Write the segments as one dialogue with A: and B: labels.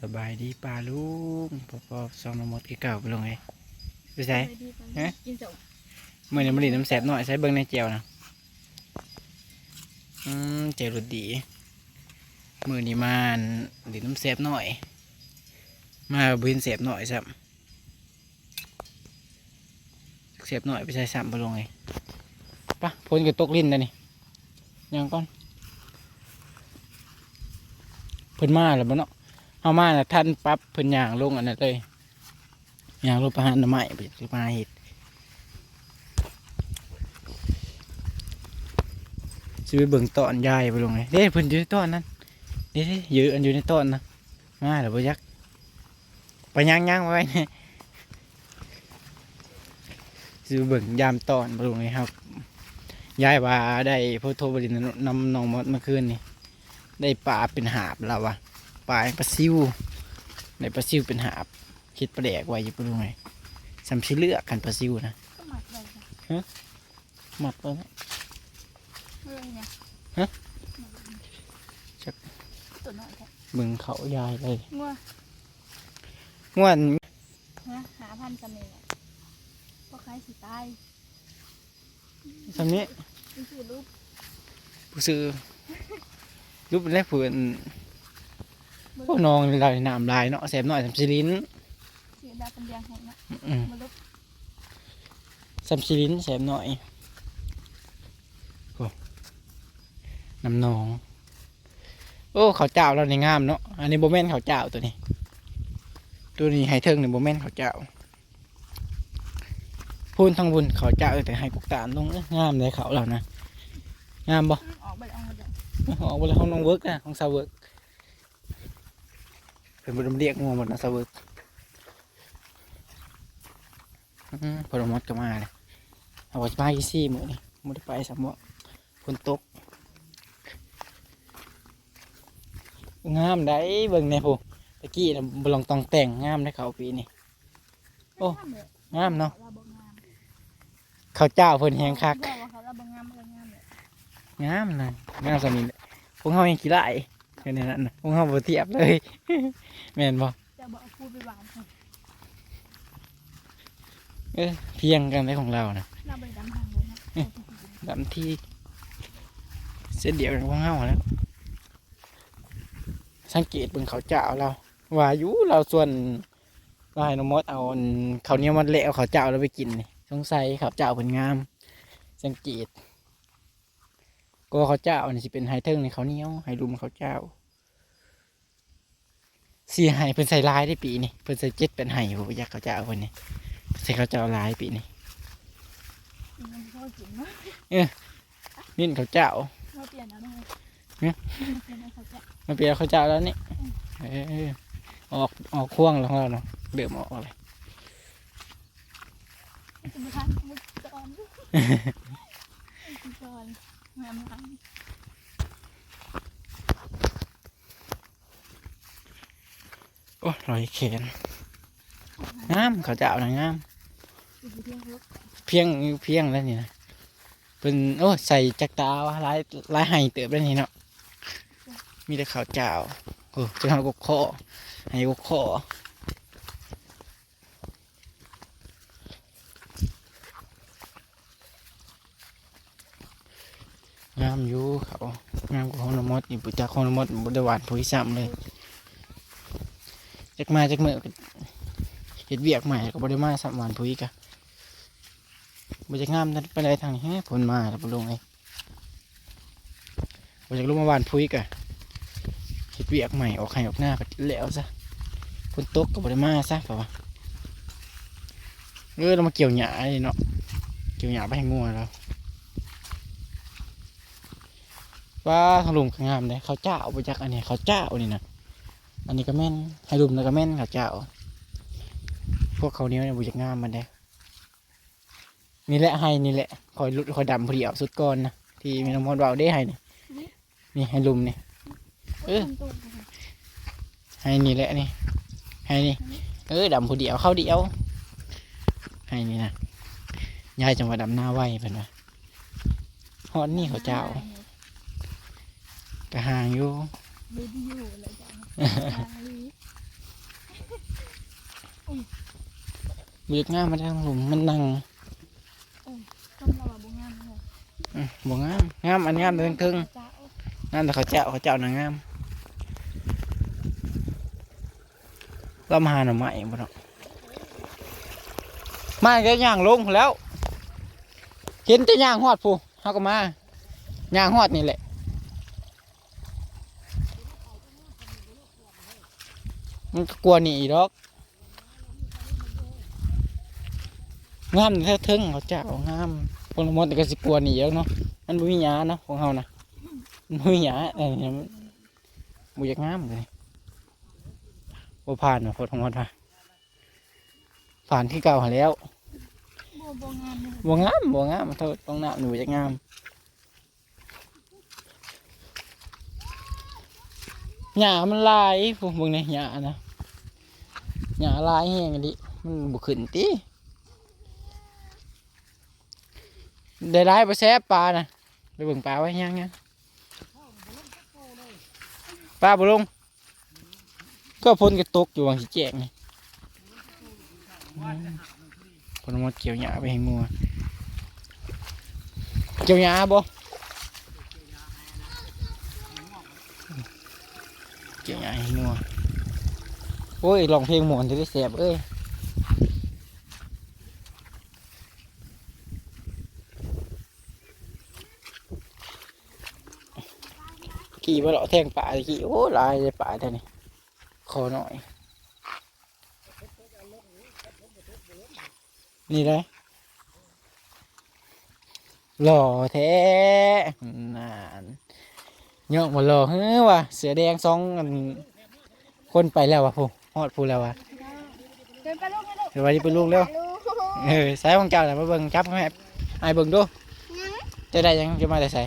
A: สบายดีป่าลุงปอปอซองน้ำมดกี่เก่าไปลงไงไปใส่ฮะ
B: กินส่ง
A: เมื่อนี้มาหลีน้ำแสบหน่อยใส่เบิ้งในเจียวนะอืมเจียวรสดีมือนี้มาหลีน้ำแสบหน่อย มาบินแสบหน่อยซ้ำแสบหน่อยไปใส่ซ้ำไปลงไงปะพ้นกับตกลิ้นแล้วนี่ยังก่อนเพิ่นมาแล้วบ่เนาะ เอามาน่ะท่านปั๊บเพิ่นย่างลงอันนั้นเลยย่างลงประหารน้ำไม้ไปมาเห็ดสิไปเบิ่งตอนยายไปลงไงเด้เพิ่นอยู่ในตอนนั้นเด้เยืนอันอยู่ในตอนนะมาแล้วบ่ยักไปย่างย่างไว้เนี่ยสิไปเบิ่งยามตอนไปลงไงครับยายว่าได้โพโทรบรินนำน้องมดเมื่อคืนนี่ได้ปลาเป็นหาบแล้ววะ ปลาปลาซิวได้ปลาซิวเป็นหาบคิดปลาแดกไว้อยู่ไปลงไงสำชิเลือกกันปลาซิวนะ
B: ก็หมักเลยจ้ะ
A: หมักแล้วนะ
B: เรื่องเนี่ย
A: ฮะ
B: จักตัวน้อยแท้
A: เบิ่งเขายายเลย
B: งัว
A: ง่วน
B: ฮะหาพันจำเนียพอคล้ายสีตาย
A: สำนี้
B: นี่คือรูป
A: ผู้ซื้อรูปแรกเพื่อน
B: บ
A: พวกน้องลายน้ำลายเนาะแสบหน่อยสำชิลิน
B: เสียดาเป็นยางแห้งนะ
A: อืม
B: มันรูป
A: สำชิลินแสบหน่อยโอ้น้ำนอง โอ้เขาวเจ้าเราในงามเนาะอันนี้โบแมนเขาวเจ้าตัวนี้ ตัวนี้ไฮเทิงนี่โบแมนเขาวเจ้าพูนทางบุญเขาวเจ้าแต่ให้กุกตาลลงเอ้ยงามเลยเขาเรานะงามบ่
B: อืมออกไปเอามาเดี๋ยว
A: ออกไปเลยห้องน้องเวิร์กนะห้องซาวเวิร์ก เป็นบริเรียกงัวหมดนะซาวเวิร์กอืมพอเรามดก็มาเลยเอาไว้มาอีซี่มือนี่มือได้ไปสามวะฝนตกงามได้เบิ่งเนี่ยพูตะกี้นะบลองตองแต่งงามได้เขาปีนี้โอ้
B: ไม่งามเลย
A: งามเนาะ
B: เราบ่งาม
A: เขาเจ้าเพิ่นแหงคัก
B: บอกว่าเขาเราบ่งามเลยงามเลย
A: งามเลยงามสนิทพวกเขายังกี่ไร่แค่นั้นพวกเขาบ่เทียบเลย แม่นบ่
B: จะบอกเพูดไปวานค่ะ
A: เออเพียงกันได้ของเรานะ
B: เราไปดำทางเลยนะ
A: ดำที่เส้นเดียวกันของเฮาแล้วสังเกตเบิ่งเขาเจ้าเราว่าอยู่เราส่วนว่าให้น้องมดเอาเขาเนี้ยมันเละเอาเขาเจ้าเราไปกินสงสัยเขาเจ้าเป็นงาม สังเกตก็เขาเจ้านี่สิเป็นไฮเทิงในเขาเนี้ยไฮรุมเขาเจ้า สียหายเพิ่นใส่ลายได้ปีนี่เพิ่นใส่เจ็ดเป็นไห้ผมอยากเขาวเจ้าเพิ่นนี่ใส่เขาวเจ้าลายปีนี่
B: มันพ่อกินเนาะ
A: นี่เขาวเจ้า
B: เราเปลี่ยนแล้วนะ
A: เนี่ย
B: เปลี่ยนแล้วเขาจะ
A: มาเปลี่ยนเขาวเจ้าแล้วนี่เออออกออกข่วงแล้วของเราเนาะเดือดออกเลย
B: จะมาทานมุกจอนมุกจอนงามงาม
A: โอ้รอยแขนงามเขาวเจ้านะงาม
B: อยู่ที่เที่ยงลูก
A: เพียงเพียงแล้วนี่นะเป็นโอ้ใส่จักตาวลายลายไห้เติบแล้วนี่เนาะมีแต่ข้าวเจ้าโอ้จะทำกบคอให้กบคองามอยู่เขางามกว่าของนมดนี่ปุจักของนมดบไดหวานผุยซ้ำเลย จักมาจักเมื่อก็เห็ดเวียกใหม่ก็บได้มาซ้ำหวานผุยกะบจากงามนั่นไปเลยทางนี้ผลมาแล้วบ่ลงไงบจากลงมาบานพุยกะเห็ดเวียกใหม่ออกไข่ออกหน้าไปแล้วซะฝนตกก็บ่ได้มาซะเปล่าวะเออเรามาเกี่ยวหญ้าเลยเนาะเกี่ยวหญ้าไปให้งัวแล้วว่าทางลุมงามเลยเขาเจ้าบจากอันนี้เขาเจ้านี่นะ อันนี้ก็แม่นให้ลุมแล้วก็แม่นเขาเจ้า พวกเขาเนี้ยวเนี่ยบจากงามมันเด้นี่แหละให้นี่แหละคอยลุดคอยดำพอดีเอาสุดก้อนนะที่มีน้ำมันเบาได้ให้นี่นี่ให้ลุมนี่เออให้นี่แหละนี่ให้นี่เออดำพอดีเอาเข้าเดียวให้นี่นะยายจังหวะดำหน้าไหวเป็นวะฮอนนี่เขาเจ้า กระหางอยู่
B: เบียดง่า
A: มมาทางหลุมมันนัง
B: สวยงามเลย
A: บ่งามงามอันงามเดินทึ่งนั่นแต่เขาเจ้าเขาเจ้าหนังงามเรามาหาหน่อไม้บ่เนาะมาแค่ย่างลงแล้ว เห็นจะย่างหอดผู้เขาก็มาย่างหอดนี่แหละ มันก็กลัวหนีดอกงามแท้ทึงเขาเจ้างามพวกละมดแต่ก็สิกลัวหนีแล้วเนาะมันบ่มีหยาเนาะของเฮานะมือหยาเอ้ยมันบุยากงามเลยบ่ผ่านมาพดของมันผ่าผ่านที่เก่าหาแล้ว
B: บ่บ่งาม
A: บ่งามบ่งามเท่าต้องน้ำหนูจะงามหญ้ามันลายพวกมึงเนี่ยหญ้านะ หญ้าลายแห้งอันดิมันบุขึ้นติได้ร้ายไปแซ่บปลานะไปเบิ่งปลาไว้ยังยังป้าบุลง ก็พ้นกระตกอยู่วังสิแจกนี่พนมดเกี่ยวหญ้าไปให้งัวเกี่ยวหญ้าบ่เกี่ยวหญ้าให้งัว โอ้ยลองเพลงหมวนจะได้เสียบเอ้ยขี่มาเลาะแทงป่าตะกี้โอ้ลายเลยป่าท่านี่ขอหน่อย นี่เลยหล่อแท้นานเย่องมาหล่อเฮ้ยว่ะเสือแดงสองคนไปแล้ววะพู ฮอดพูแล้ววะ
B: เดินไปลูกไปลูก
A: เดี๋ยววันนี้ไปลูกเร็วเออสายของเจ้าแหละมาเบิ่งจับแม่ไอ้เบิ่งดูจะได้ยังจะมาแต่ใส่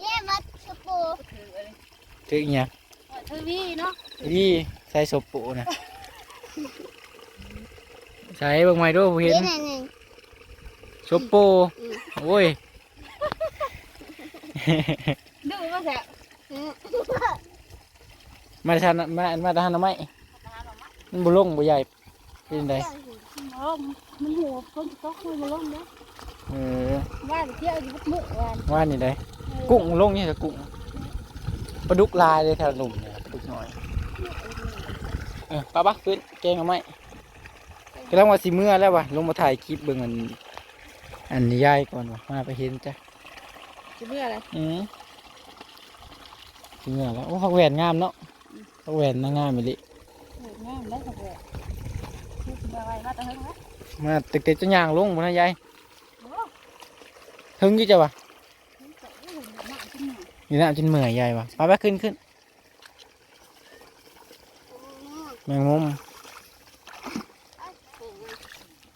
B: เย่มัดกระปู
A: ถืออีกอย่าง
B: เทวีเนาะ
A: นี่ใส่ศพปูนะใส่เบิ่งใหม่ดูผู้เห็น
B: หนึ่ง
A: ศพปูโอ้ย
B: ดูมาแสะ
A: มาทานมามาทานทำไมมันบุลงบุใหญ่เป็นไง
B: ล้มมันหัวต้นต๊อกมันล้มนะ
A: เออ
B: ว่าเที่ยวอยู่มือวัน
A: ว่านี่ได้กุ้งลงนี่จะกุ้งปลาดุกลายเลยแถวหนุ่มเนี่ยปลาดุกน้อยเออป้าบักขึ้นแกงเอาไหมกำลังว่าสิเมื่อแล้ววะลงมาถ่ายคลิปเบิ่งอันอันนี้ยายก่อนวะมาไปเห็นจ้ะ
B: จะเมื่ออะไร
A: อืมสิเมื่อแล้วโอ้ผักแหวนงามเนาะ ผักแหวนน่างามไปดิ
B: งามได้สักแบบนี่สบายมาแต่เฮ้ยนะ
A: มาตึกเตะจะย่างลงบนนะยายถึงอยี่จ้ะวะนี่นะจนเหมื่อยใหญ่วะไปไปขึ้นขึ้นแมงมุม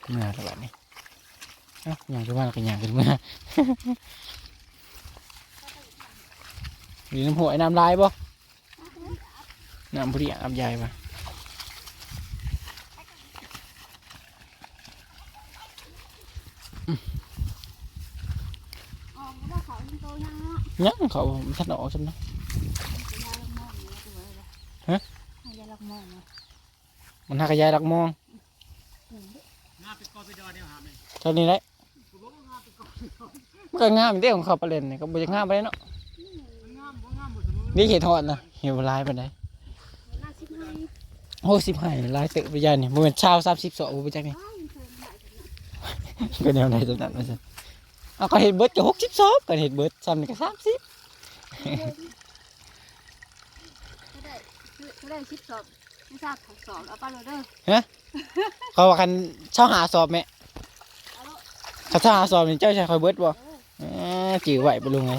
A: เหมื่อยแล้วแบบนี้เอ้าอย่างที่ว่าเราก็อย่างขึ้นมามีน้ำหัวไอ้น้ำลายบ่ น้ำพอดีอาบใหญ่ปะ
B: อ๋อไม่ได้เขาเป็นโตยังเนาะ
A: ยังเขาทัดออกฉันนะฮะ
B: ยาลักมองนะ
A: มันหักกระยายรักมองเท่านี้แหละมันก็งามเด้ของเขาไปเล่นนี่ก็บ่จะงามไปเนาะนี่เห็ดทอดนะเห็ดลายไปไหน
B: น่าชิบหาย
A: โอ้สิบห้าลายตึกไปยันนี่บ่เป็นชาวสามสิบสองบ่เป็นจังนี่ก็แนวไหนจังนั้นมาสิเอาก็เห็ดเบิดก็หกสิบสองก็เห็ดเบิดซ้ำนี่ก็สามสิบ
B: ไม่ได้ชิปสอบไม่ทราบของสอบเอาไปเลยเด้อ
A: เขาว่ากันเช่าหาสอบไหมเขาเช่าหาสอบนี่เจ้าชายคอยเบิดบ่เอ้อจือไหวไปลุงไง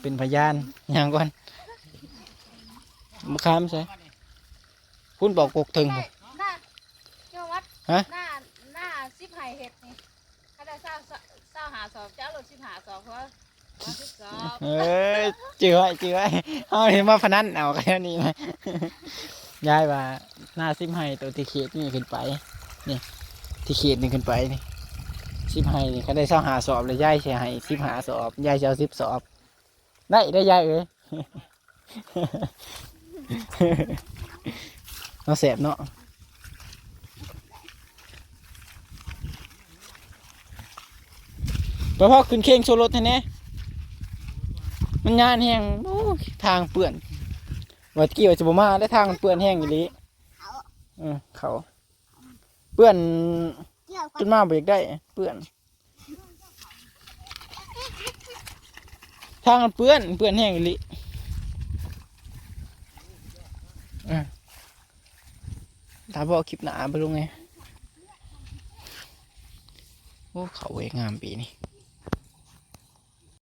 A: เป็นพยานอย่างก่อนมาค้ามใช่ พุ่นบอกกกถึง
B: หน้าเจ้าวัด
A: ฮะ
B: หน้าหน้าชิบหายเห็ดนี่ถ้าได้เศร้าเศร้าหาสอบเจ้าหลุดชิบหาสอบเพราะว่าชิบสอบ
A: เอ้ยจือไว้จือไว้เอาเห็นมาพนันเอาแค่นี้นะยายว่าหน้าซิมให้ตัวที่เขียดนี่ขึ้นไปนี่ที่เขียดนี่ขึ้นไปนี่ซิมให้นี่เขาได้เศร้าหาสอบเลยยายเสียให้ซิมหาสอบยายจะเอาซิบสอบได้ได้ยายเอ้ย เนาะแสบเนาะไปพ่อขึ้นเข่งโซรถแน่มันยานแห้งทางเปื่อนวัดกี้วัดจุบมาได้ทางเปื่อนแห้งอยู่ลิ
C: เขา
A: เปื่อนจนมาเบรกได้ เปื่อน ทางเปื่อนเปื่อนแห้งอยู่ลีอะ ถ้าบอกคลิปหนาไปลงไง โอ้ เขาเวงามปีนี่